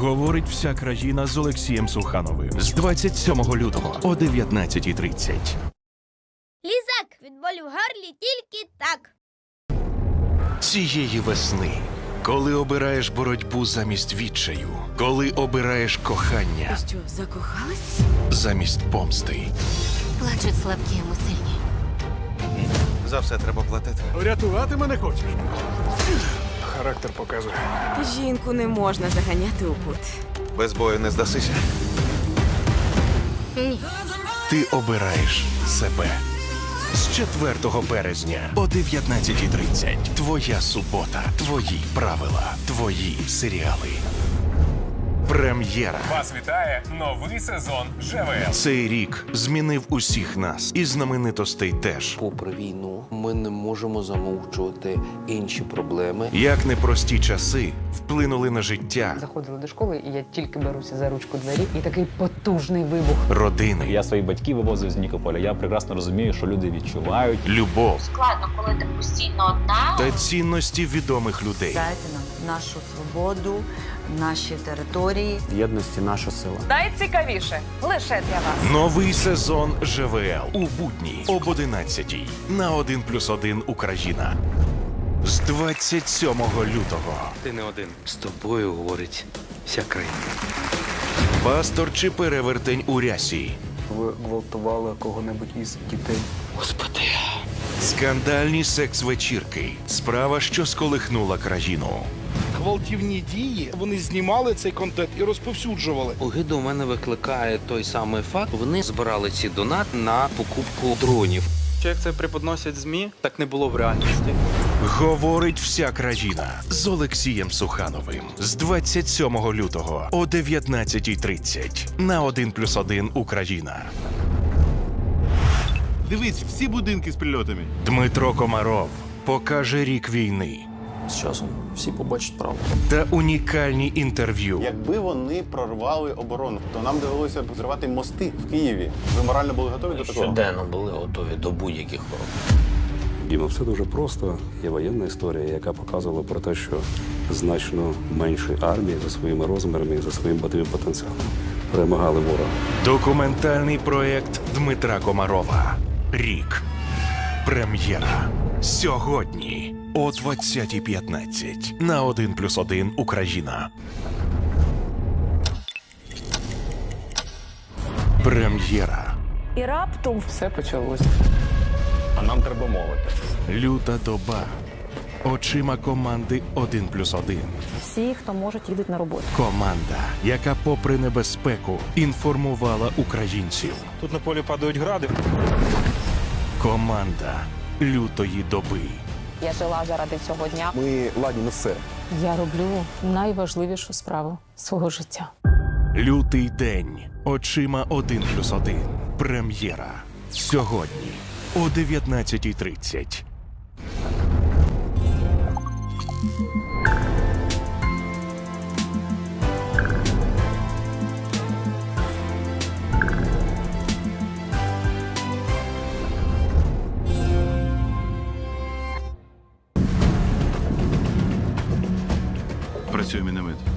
Говорить вся країна з Олексієм Сухановим з 27 лютого о 19.30. Лізак від болю в горлі тільки так. Цієї весни, коли обираєш боротьбу замість відчаю, коли обираєш кохання Що, закохалась? замість помсти, Плачуть слабкі, а ми сильні. За все треба платити. Врятувати мене хочеш? Характер показує. Жінку не можна заганяти у кут. Без бою не здасися. ти обираєш себе. З 4 березня о 19.30. Твоя субота, твої правила, твої серіали. Прем'єра. Вас вітає новий сезон ЖВЛ. Цей рік змінив усіх нас і знаменитостей теж. Попри війну, ми не можемо замовчувати інші проблеми. Як непрості часи вплинули на життя Заходила до школи, і я тільки беруся за ручку двері, і такий потужний вибух. родини, Я своїх батьків вивозив з Нікополя. Я прекрасно розумію, що люди відчувають. любов складно, коли ти постійно одна. та цінності відомих людей. Дайте нам нашу свободу, наші території. В єдності наша сила. Найцікавіше лише для вас. Новий сезон ЖВЛ у будні об 11 на 1 плюс 1 Україна. З 27 лютого. Ти не один. З тобою говорить вся країна. Пастор чи перевертень у рясі. Ви гвалтували кого-небудь із дітей. Господи. Скандальні секс-вечірки. Справа, що сколихнула країну. Гвалтівні дії. Вони знімали цей контент і розповсюджували. Огиду у мене викликає той самий факт. Вони збирали ці донат на покупку дронів. Як це преподносять ЗМІ, так не було в реальності. Говорить вся країна з Олексієм Сухановим з 27 лютого о 19.30 на 1 плюс 1 Україна. Дивись, всі будинки з прильотами. Дмитро Комаров покаже рік війни З часом всі побачать правду. та унікальні інтерв'ю. Якби вони прорвали оборону, то нам довелося б зривати мости в Києві. Ви морально були готові до такого? Щоденно були готові до будь-яких хвороб. Діма, все дуже просто. Є воєнна історія, яка показувала про те, що значно менші армії за своїми розмірами і за своїм бойовим потенціалом перемагали ворога. Документальний проєкт Дмитра Комарова. Рік. Прем'єра. Сьогодні о 20.15 на 1 плюс 1 Україна. Прем'єра. І раптом Все почалось. А нам треба мовити. Люта доба. Очима команди 1 плюс 1. всі, хто можуть, їдуть на роботу. Команда, яка, попри небезпеку, інформувала українців. Тут на полі падають гради. Команда лютої доби. Я жила заради цього дня. Ми ладні на ну все. Я роблю найважливішу справу свого життя. Лютий день очима 1 плюс 1. Прем'єра сьогодні о 19.30. Kimse eminemedi.